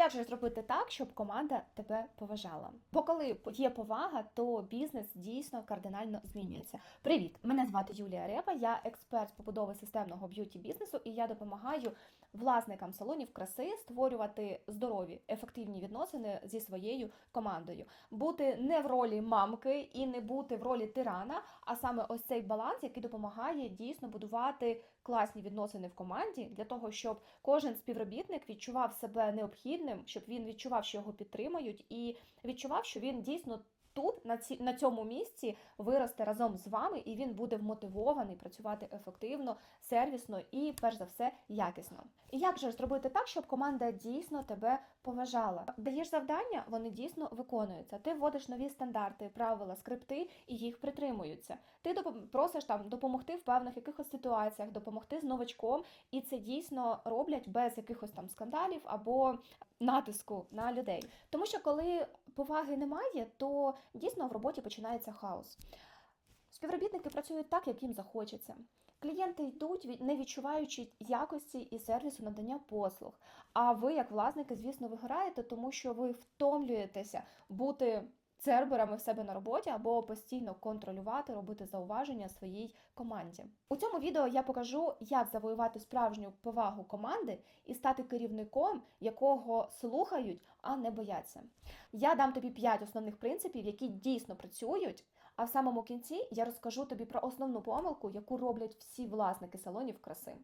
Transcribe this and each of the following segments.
Як же зробити так, щоб команда тебе поважала? Бо коли є повага, то бізнес дійсно кардинально змінюється. Привіт! Мене звати Юлія Репа, я експерт з побудови системного б'юті бізнесу, і я допомагаю власникам салонів краси створювати здорові, ефективні відносини зі своєю командою, бути не в ролі мамки і не бути в ролі тирана, а саме ось цей баланс, який допомагає дійсно будувати класні відносини в команді для того, щоб кожен співробітник відчував себе необхідним, щоб він відчував, що його підтримують, і відчував, що він дійсно. Тут на ці на цьому місці виросте разом з вами, і він буде вмотивований працювати ефективно, сервісно і, перш за все, якісно. І як же зробити так, щоб команда дійсно тебе поважала? Даєш завдання, вони дійсно виконуються. Ти вводиш нові стандарти, правила, скрипти, і їх притримуються. Ти просиш там допомогти в певних якихось ситуаціях, допомогти з новачком, і це дійсно роблять без якихось там скандалів або натиску на людей. Тому що коли поваги немає, то дійсно в роботі починається хаос. Співробітники працюють так, як їм захочеться. Клієнти йдуть, не відчуваючи якості і сервісу надання послуг. А ви, як власники, звісно, виграєте, тому що ви втомлюєтеся бути церберами в себе на роботі або постійно контролювати, робити зауваження своїй команді. У цьому відео я покажу, як завоювати справжню повагу команди і стати керівником, якого слухають, а не бояться. Я дам тобі 5 основних принципів, які дійсно працюють. А в самому кінці я розкажу тобі про основну помилку, яку роблять всі власники салонів краси.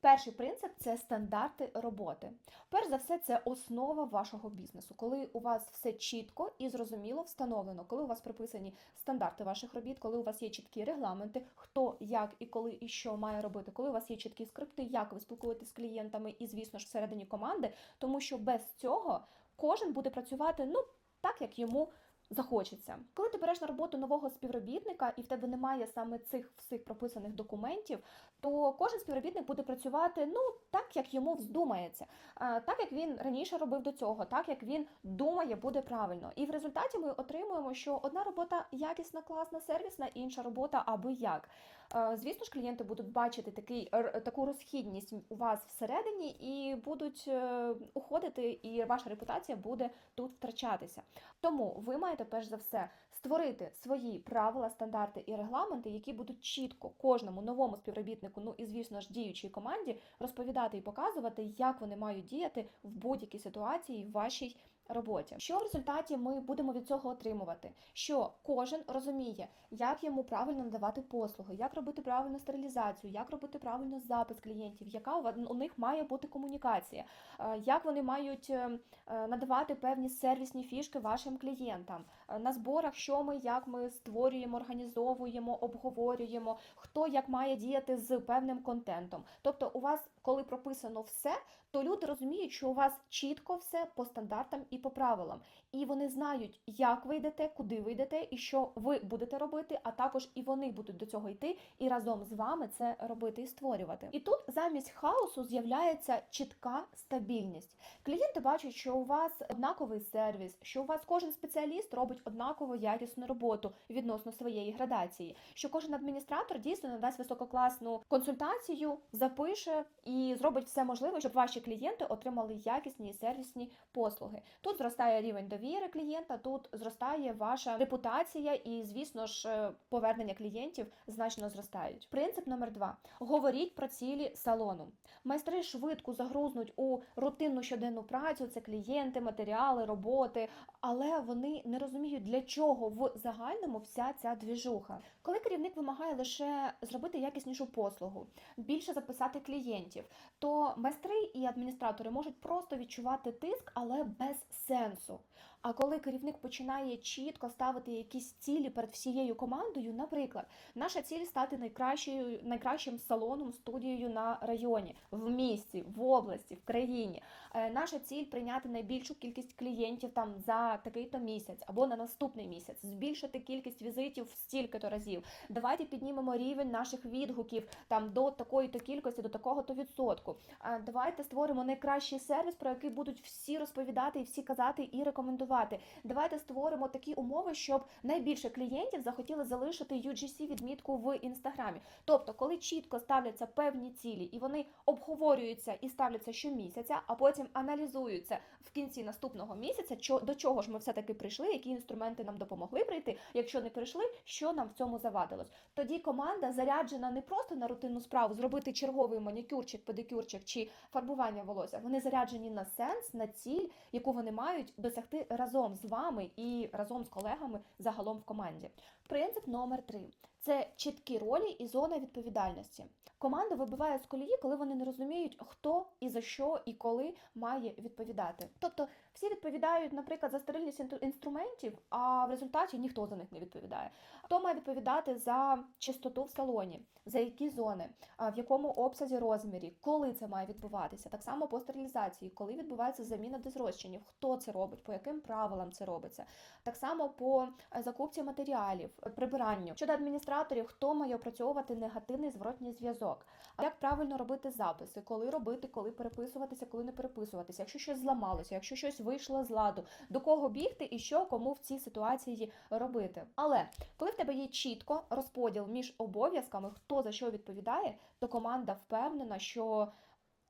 Перший принцип це стандарти роботи. Перш за все, це основа вашого бізнесу. Коли у вас все чітко і зрозуміло встановлено, коли у вас прописані стандарти ваших робіт, коли у вас є чіткі регламенти, хто, як і коли і що має робити, коли у вас є чіткі скрипти, як ви спілкуєтесь з клієнтами і, звісно ж, всередині команди, тому що без цього кожен буде працювати ну так, як йому захочеться. Коли ти береш на роботу нового співробітника і в тебе немає саме цих всіх прописаних документів, то кожен співробітник буде працювати ну так, як йому вздумається, так як він раніше робив до цього, так як він думає, буде правильно. І в результаті ми отримуємо, що одна робота якісна, класна, сервісна, інша робота аби як. Е, Звісно ж, клієнти будуть бачити такий таку розхідність у вас всередині і будуть е, уходити, і ваша репутація буде тут втрачатися. Тому ви маєте перш за все створити свої правила, стандарти і регламенти, які будуть чітко кожному новому співробітнику, ну і звісно ж діючій команді, розповідати і показувати, як вони мають діяти в будь-якій ситуації в вашій роботі. Що в результаті ми будемо від цього отримувати? Що кожен розуміє, як йому правильно надавати послуги, як робити правильну стерилізацію, як робити правильно запис клієнтів, яка у них має бути комунікація, е, як вони мають е, е, надавати певні сервісні фішки вашим клієнтам. Е, На зборах, що ми, як ми створюємо, організовуємо, обговорюємо, хто як має діяти з певним контентом. Тобто, у вас, коли прописано все, то люди розуміють, що у вас чітко все по стандартам і по правилам. І вони знають, як ви йдете, куди ви йдете, і що ви будете робити, а також і вони будуть до цього йти і разом з вами це робити і створювати. І тут замість хаосу з'являється чітка стабільність. Клієнти бачать, що у вас однаковий сервіс, що у вас кожен спеціаліст робить однаково якісну роботу відносно своєї градації, що кожен адміністратор дійсно надасть висококласну консультацію, запише і зробить все можливе, щоб ваші клієнти отримали якісні і сервісні послуги. Тут зростає рівень довіри клієнта, тут зростає ваша репутація, і, звісно ж, е, повернення клієнтів значно зростають. Принцип номер два: говоріть про цілі салону. Майстри швидко загрузнуть у рутинну щоденну працю, це клієнти, матеріали, роботи, але вони не розуміють, для чого в загальному вся ця двіжуха. Коли керівник вимагає лише зробити якіснішу послугу, більше записати клієнтів, то майстри і адміністратори можуть просто відчувати тиск, але без сенсу. А коли керівник починає чітко ставити якісь цілі перед всією командою, наприклад, наша ціль стати найкращою, найкращим салоном, студією на районі, в місті, в області, в країні. Е, Наша ціль прийняти найбільшу кількість клієнтів там за такий-то місяць або на наступний місяць, збільшити кількість візитів в стільки-то разів. Давайте піднімемо рівень наших відгуків там до такої-то кількості, до такого-то відсотку. Е, Давайте створимо найкращий сервіс, про який будуть всі розповідати і всі казати і рекомендувати. Працювати. Давайте створимо такі умови, щоб найбільше клієнтів захотіли залишити UGC відмітку в інстаграмі. Тобто, коли чітко ставляться певні цілі і вони обговорюються і ставляться щомісяця, а потім аналізуються в кінці наступного місяця, до чого ж ми все таки прийшли, які інструменти нам допомогли прийти. Якщо не прийшли, що нам в цьому завадилось? Тоді команда заряджена не просто на рутинну справу зробити черговий манікюрчик, педикюрчик чи фарбування волосся. Вони заряджені на сенс, на ціль, яку вони мають досягти разом з вами і разом з колегами загалом в команді. Принцип номер три це чіткі ролі і зона відповідальності. Команда вибиває з колії, коли вони не розуміють, хто і за що і коли має відповідати. Тобто всі відповідають, наприклад, за стерильність інструментів, а в результаті ніхто за них не відповідає. Хто має відповідати за чистоту в салоні, за які зони, в якому обсязі розмірі, коли це має відбуватися? Так само по стерилізації, коли відбувається заміна дезрозчинів, хто це робить, по яким правилам це робиться. Так само по е, закупці матеріалів, е, прибиранню. Щодо адміністраторів, хто має опрацьовувати негативний зворотній зв'язок. А як правильно робити записи, коли робити, коли переписуватися, коли не переписуватися, якщо щось зламалося, якщо щось вийшло з ладу, до кого бігти і що кому в цій ситуації робити. Але коли в тебе є чітко розподіл між обов'язками, хто за що відповідає, то команда впевнена, що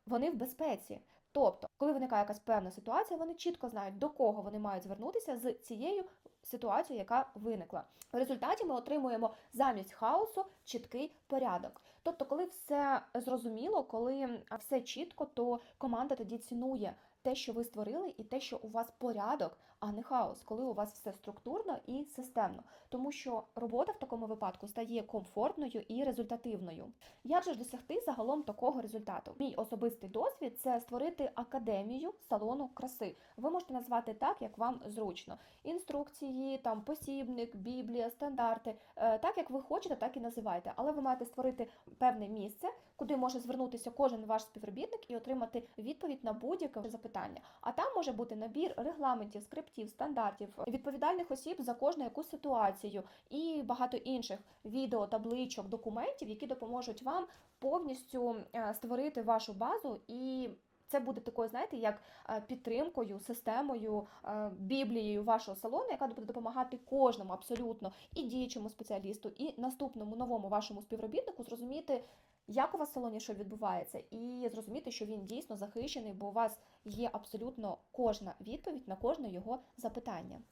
вони в безпеці. Тобто, коли виникає якась певна ситуація, вони чітко знають, до кого вони мають звернутися з цією ситуацією, яка виникла. В результаті ми отримуємо замість хаосу чіткий порядок. Тобто, коли все зрозуміло, коли все чітко, то команда тоді цінує те, що ви створили, і те, що у вас порядок, а не хаос, коли у вас все структурно і системно. Тому що робота в такому випадку стає комфортною і результативною. Як же досягти загалом такого результату? Мій особистий досвід це створити академію салону краси. Ви можете назвати так, як вам зручно. Інструкції, там посібник, біблія, стандарти. Е, Так як ви хочете, так і називайте. Але ви маєте створити певне місце, куди може звернутися кожен ваш співробітник і отримати відповідь на будь-яке запитання. А там може бути набір регламентів, скриптів, стандартів, відповідальних осіб за кожну якусь ситуацію і багато інших відео, табличок, документів, які допоможуть вам повністю е, створити вашу базу і. Це буде такою, знаєте, як е, підтримкою, системою, е, біблією вашого салону, яка буде допомагати кожному абсолютно і діючому спеціалісту, і наступному новому вашому співробітнику зрозуміти, як у вас в салоні що відбувається, і зрозуміти, що він дійсно захищений, бо у вас є абсолютно кожна відповідь на кожне його запитання.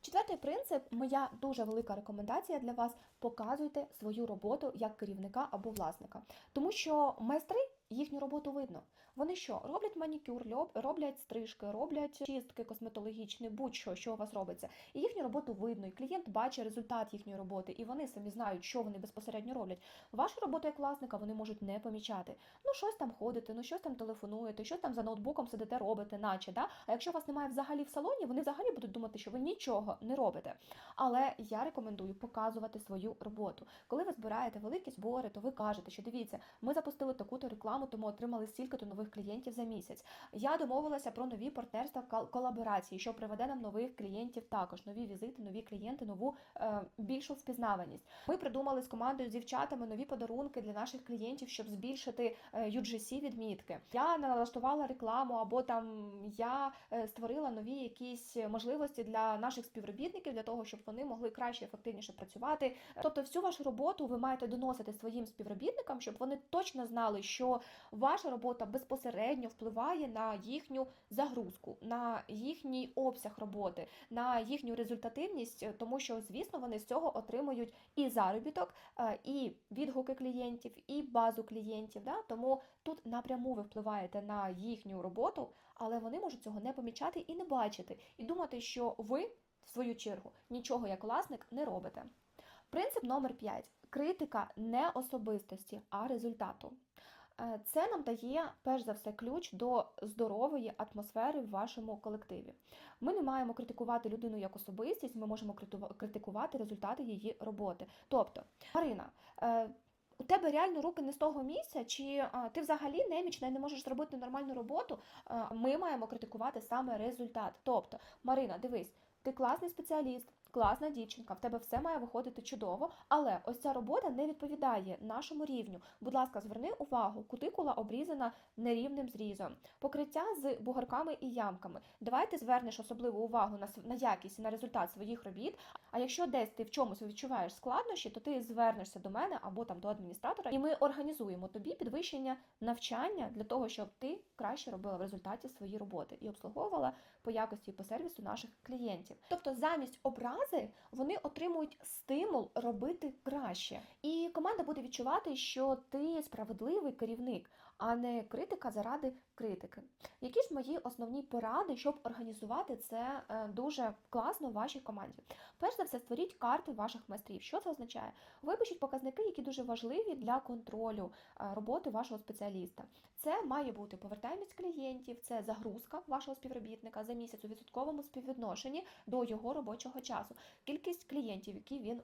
Четвертий принцип, моя дуже велика рекомендація для вас: показуйте свою роботу як керівника або власника, тому що майстри їхню роботу видно. Вони що роблять манікюр, роблять стрижки, роблять чистки косметологічні, будь-що, що у вас робиться. І їхню роботу видно, і клієнт бачить результат їхньої роботи, і вони самі знають, що вони безпосередньо роблять. Вашу роботу як власника вони можуть не помічати. Ну, щось там ходите, ну щось там телефонуєте, щось там за ноутбуком сидите, робите, наче да. А якщо вас немає взагалі в салоні, вони взагалі будуть думати, що ви нічого не робите. Але я рекомендую показувати свою роботу. Коли ви збираєте великі збори, то ви кажете, що дивіться, ми запустили таку-то рекламу, тому отримали стільки-то нових клієнтів за місяць. Я домовилася про нові партнерства кол- колаборації, що приведе нам нових клієнтів також, нові візити, нові клієнти, нову е, більшу впізнаваність. Ми придумали з командою з дівчатами нові подарунки для наших клієнтів, щоб збільшити е, UGC відмітки. Я налаштувала рекламу, або там я е, створила нові якісь можливості для наших співробітників для того, щоб вони могли краще ефективніше працювати. Тобто, всю вашу роботу ви маєте доносити своїм співробітникам, щоб вони точно знали, що ваша робота безпосередньо впливає на їхню загрузку, на їхній обсяг роботи, на їхню результативність, е, тому що, звісно, вони з цього отримують і заробіток, е, і відгуки клієнтів, і базу клієнтів. Да? Тому тут напряму ви впливаєте на їхню роботу, але вони можуть цього не помічати і не бачити, і думати, що ви, в свою чергу, нічого як власник не робите. Принцип номер 5. Критика не особистості, а результату. Е, Це нам дає перш за все ключ до здорової атмосфери в вашому колективі. Ми не маємо критикувати людину як особистість, ми можемо критикувати результати її роботи. Тобто, Марина, е, у тебе реально руки не з того місця, чи а, ти взагалі немічна і не можеш зробити нормальну роботу? Е, Ми маємо критикувати саме результат. Тобто, Марина, дивись. ти класний спеціаліст, класна дівчинка, в тебе все має виходити чудово, але ось ця робота не відповідає нашому рівню. Будь ласка, зверни увагу, кутикула обрізана нерівним зрізом, покриття з бугорками і ямками. Давай ти звернеш особливу увагу на, на якість і на результат своїх робіт. А якщо десь ти в чомусь відчуваєш складнощі, то ти звернешся до мене або там до адміністратора, і ми організуємо тобі підвищення навчання для того, щоб ти краще робила в результаті свої роботи і обслуговувала по якості і по сервісу наших клієнтів. Тобто, замість образи вони отримують стимул робити краще, і команда буде відчувати, що ти справедливий керівник, а не критика заради критики. Які ж мої основні поради, щоб організувати це е, дуже класно в вашій команді? Перш за все, створіть карти ваших майстрів. Що це означає? Випишіть показники, які дуже важливі для контролю е, роботи вашого спеціаліста. Це має бути повертаємість клієнтів, це загрузка вашого співробітника за місяць у відсотковому співвідношенні до його робочого часу, кількість клієнтів, які він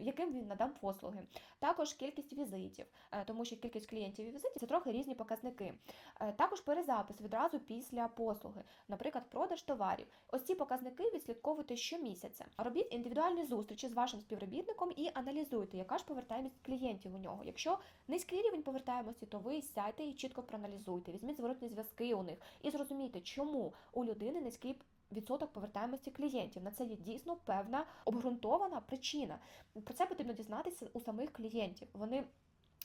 яким він надав послуги, також кількість візитів, е, тому що кількість клієнтів і візитів це трохи різні показники. Е, Також перезапис відразу після послуги, наприклад, продаж товарів. Ось ці показники відслідковуйте щомісяця. Робіть індивідуальні зустрічі з вашим співробітником і аналізуйте, яка ж повертаємість клієнтів у нього. Якщо низький рівень повертаємості, то ви сядьте і чітко проаналізуйте, візьміть зворотні зв'язки у них і зрозумійте, чому у людини низький відсоток повертаємості клієнтів. На це є дійсно певна обґрунтована причина. Про це потрібно дізнатися у самих клієнтів. Вони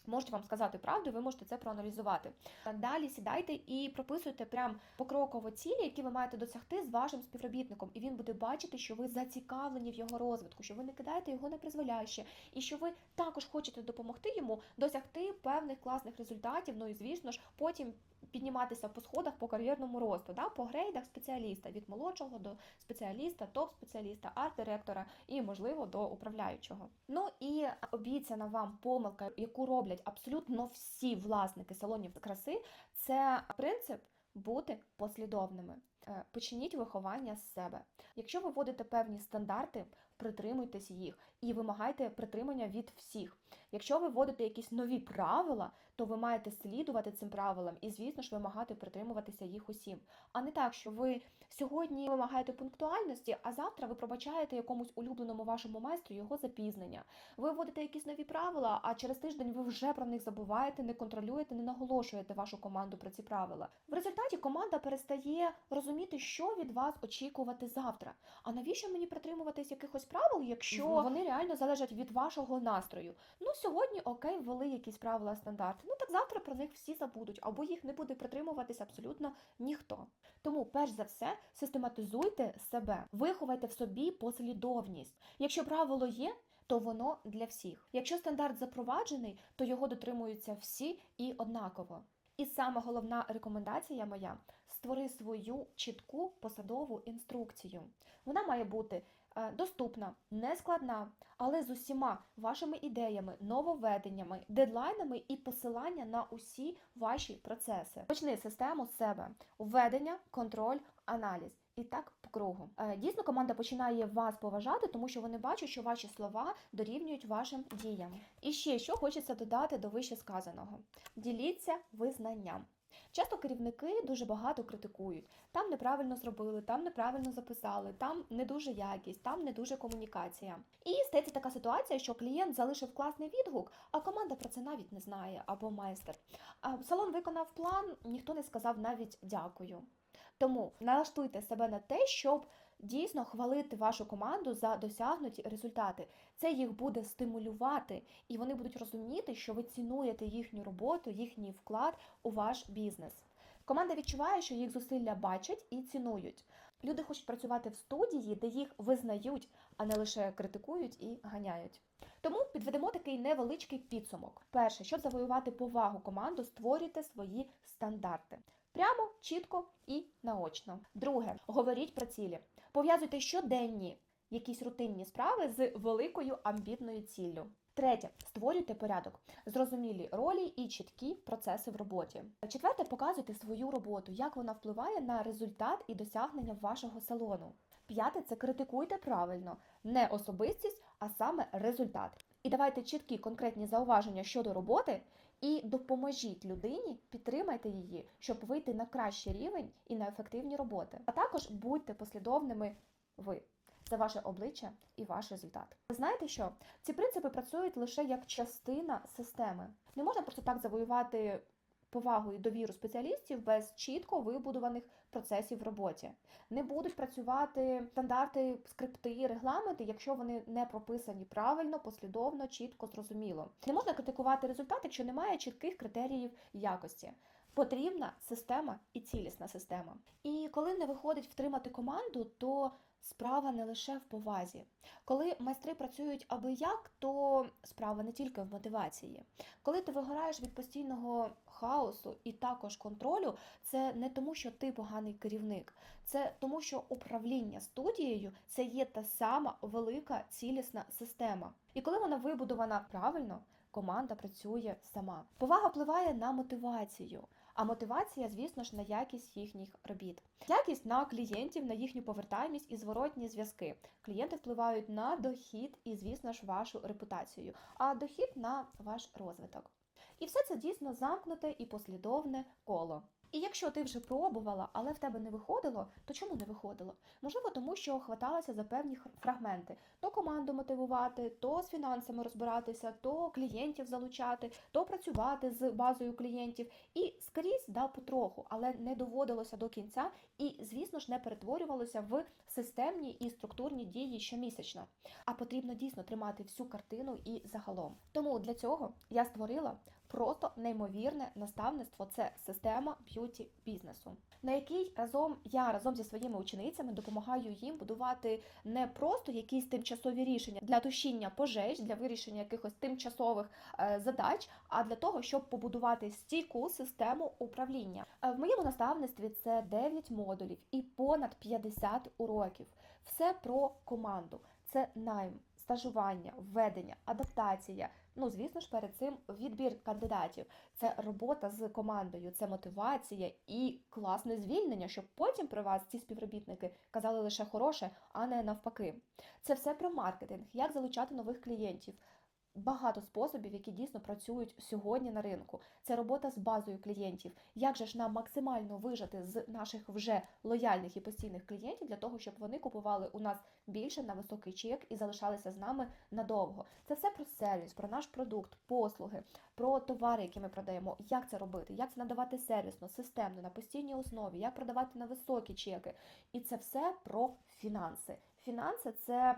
можуть вам сказати правду, ви можете це проаналізувати. Далі сідайте і прописуйте прям покроково цілі, які ви маєте досягти з вашим співробітником, і він буде бачити, що ви зацікавлені в його розвитку, що ви не кидаєте його на призволяще, і що ви також хочете допомогти йому досягти певних класних результатів. Ну і звісно ж, потім підніматися по сходах по кар'єрному росту, да, по грейдах спеціаліста від молодшого до спеціаліста, топ-спеціаліста, арт-директора і, можливо, до управляючого. Ну і обіцяна вам помилка, яку роблять абсолютно всі власники салонів краси, це принцип бути послідовними. Е, Почніть виховання з себе. Якщо ви вводите певні стандарти, притримуйтесь їх і вимагайте притримання від всіх. Якщо ви вводите якісь нові правила, то ви маєте слідувати цим правилам і, звісно ж, вимагати притримуватися їх усім. А не так, що ви сьогодні вимагаєте пунктуальності, а завтра ви пробачаєте якомусь улюбленому вашому майстру його запізнення. Ви вводите якісь нові правила, а через тиждень ви вже про них забуваєте, не контролюєте, не наголошуєте вашу команду про ці правила. В результаті команда перестає розуміти, що від вас очікувати завтра. А навіщо мені притримуватись якихось правил, якщо вони реально залежать від вашого настрою? Ну сьогодні окей, ввели якісь правила стандарти. Ну так завтра про них всі забудуть, або їх не буде притримуватись абсолютно ніхто. Тому, перш за все, систематизуйте себе, виховайте в собі послідовність. Якщо правило є, то воно для всіх. Якщо стандарт запроваджений, то його дотримуються всі і однаково. І саме головна рекомендація моя створи свою чітку посадову інструкцію. Вона має бути доступна, нескладна, але з усіма вашими ідеями, нововведеннями, дедлайнами і посилання на усі ваші процеси. Почни систему з себе: введення, контроль, аналіз. І так по кругу. Е, Дійсно, команда починає вас поважати, тому що вони бачать, що ваші слова дорівнюють вашим діям. І ще що хочеться додати до вище сказаного: діліться визнанням. Часто керівники дуже багато критикують. Там неправильно зробили, там неправильно записали, там не дуже якість, там не дуже комунікація. І стається така ситуація, що клієнт залишив класний відгук, а команда про це навіть не знає або майстер. А салон виконав план, ніхто не сказав навіть дякую. Тому налаштуйте себе на те, щоб дійсно хвалити вашу команду за досягнуті результати. Це їх буде стимулювати, і вони будуть розуміти, що ви цінуєте їхню роботу, їхній вклад у ваш бізнес. Команда відчуває, що їх зусилля бачать і цінують. Люди хочуть працювати в студії, де їх визнають, а не лише критикують і ганяють. Тому підведемо такий невеличкий підсумок. Перше, щоб завоювати повагу команду, створюйте свої стандарти. Прямо, чітко і наочно. Друге, говоріть про цілі. Пов'язуйте щоденні якісь рутинні справи з великою амбітною ціллю. Третє, створюйте порядок, зрозумілі ролі і чіткі процеси в роботі. Четверте, показуйте свою роботу, як вона впливає на результат і досягнення вашого салону. П'яте це критикуйте правильно, не особистість, а саме результат. І давайте чіткі конкретні зауваження щодо роботи і допоможіть людині, підтримайте її, щоб вийти на кращий рівень і на ефективні роботи. А також будьте послідовними ви. Це ваше обличчя і ваш результат. Ви знаєте що? Ці принципи працюють лише як частина системи. Не можна просто так завоювати повагу і довіру спеціалістів без чітко вибудованих процесів в роботі. Не будуть працювати стандарти, скрипти, регламенти, якщо вони не прописані правильно, послідовно, чітко, зрозуміло. Не можна критикувати результат, якщо немає чітких критеріїв якості. Потрібна система і цілісна система. І коли не виходить втримати команду, то справа не лише в повазі. Коли майстри працюють аби як, то справа не тільки в мотивації. Коли ти вигораєш від постійного хаосу і також контролю, це не тому, що ти поганий керівник, це тому, що управління студією це є та сама велика цілісна система. І коли вона вибудована правильно, команда працює сама. Повага впливає на мотивацію. А мотивація, звісно ж, на якість їхніх робіт. Якість на клієнтів, на їхню повертальність і зворотні зв'язки. Клієнти впливають на дохід і, звісно ж, вашу репутацію, а дохід на ваш розвиток. І все це дійсно замкнуте і послідовне коло. І якщо ти вже пробувала, але в тебе не виходило, то чому не виходило? Можливо, тому що хваталася за певні фрагменти: то команду мотивувати, то з фінансами розбиратися, то клієнтів залучати, то працювати з базою клієнтів. І скрізь да потроху, але не доводилося до кінця, і, звісно ж, не перетворювалося в системні і структурні дії щомісячно. А потрібно дійсно тримати всю картину і загалом. Тому для цього я створила просто неймовірне наставництво. Це система б'юті бізнесу, на якій разом я разом зі своїми ученицями допомагаю їм будувати не просто якісь тимчасові рішення для тушіння пожеж, для вирішення якихось тимчасових е, задач, а для того, щоб побудувати стійку систему управління. Е, В моєму наставництві це 9 модулів і понад 50 уроків. Все про команду. Це найм, стажування, введення, адаптація. Ну, звісно ж, перед цим відбір кандидатів. Це робота з командою, це мотивація і класне звільнення, щоб потім про вас ці співробітники казали лише хороше, а не навпаки. Це все про маркетинг, як залучати нових клієнтів. Багато способів, які дійсно працюють сьогодні на ринку. Це робота з базою клієнтів. Як же ж нам максимально вижати з наших вже лояльних і постійних клієнтів для того, щоб вони купували у нас більше на високий чек і залишалися з нами надовго. Це все про сервіс, про наш продукт, послуги, про товари, які ми продаємо, як це робити, як це надавати сервісно, системно, на постійній основі, як продавати на високі чеки. І це все про фінанси. Фінанси це.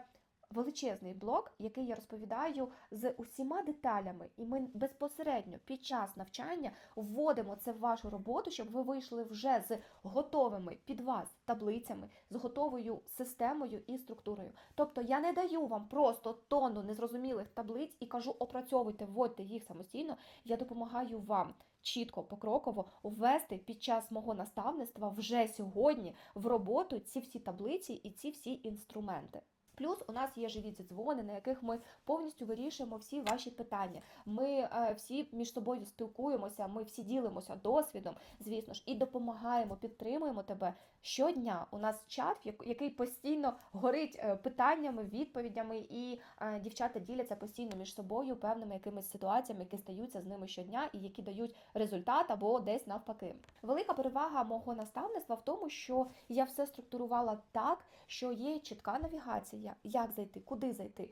Величезний блок, який я розповідаю з усіма деталями, і ми безпосередньо під час навчання вводимо це в вашу роботу, щоб ви вийшли вже з готовими під вас таблицями, з готовою системою і структурою. Тобто я не даю вам просто тонну незрозумілих таблиць і кажу, опрацьовуйте, вводьте їх самостійно. Я допомагаю вам чітко, покроково ввести під час мого наставництва вже сьогодні в роботу ці всі таблиці і ці всі інструменти. Плюс у нас є живі дзвони, на яких ми повністю вирішуємо всі ваші питання. Ми е, всі між собою спілкуємося, ми всі ділимося досвідом, звісно ж, і допомагаємо, підтримуємо тебе щодня. У нас чат, який постійно горить е, питаннями, відповідями, і е, дівчата діляться постійно між собою певними якимись ситуаціями, які стаються з ними щодня і які дають результат або десь навпаки. Велика перевага мого наставництва в тому, що я все структурувала так, що є чітка навігація, як зайти, куди зайти,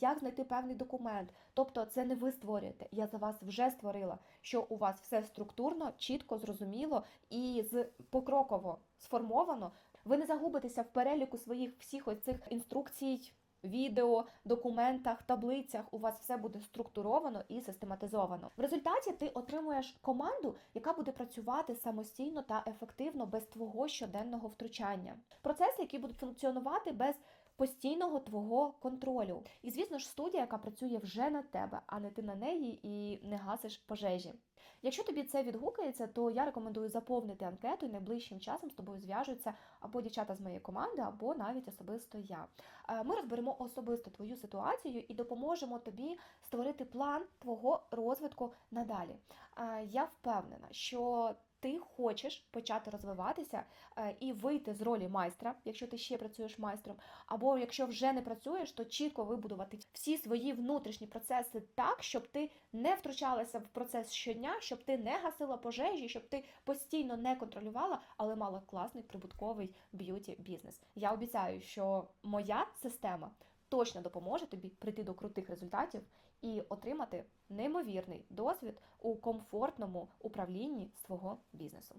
як знайти певний документ. Тобто, це не ви створюєте. Я за вас вже створила, що у вас все структурно, чітко, зрозуміло і з покроково сформовано. Ви не загубитеся в переліку своїх всіх оцих інструкцій. Відео, документах, таблицях у вас все буде структуровано і систематизовано. В результаті ти отримуєш команду, яка буде працювати самостійно та ефективно без твого щоденного втручання. Процеси, які будуть функціонувати без постійного твого контролю. І звісно ж, студія, яка працює вже на тебе, а не ти на неї і не гасиш пожежі. Якщо тобі це відгукається, то я рекомендую заповнити анкету і найближчим часом з тобою зв'яжуться або дівчата з моєї команди, або навіть особисто я. Е, Ми розберемо особисто твою ситуацію і допоможемо тобі створити план твого розвитку надалі. Е, Я впевнена, що ти хочеш почати розвиватися е, і вийти з ролі майстра, якщо ти ще працюєш майстром, або якщо вже не працюєш, то чітко вибудувати всі свої внутрішні процеси так, щоб ти не втручалася в процес щодня щоб ти не гасила пожежі, щоб ти постійно не контролювала, але мала класний прибутковий б'юті бізнес. Я обіцяю, що моя система точно допоможе тобі прийти до крутих результатів і отримати неймовірний досвід у комфортному управлінні свого бізнесу.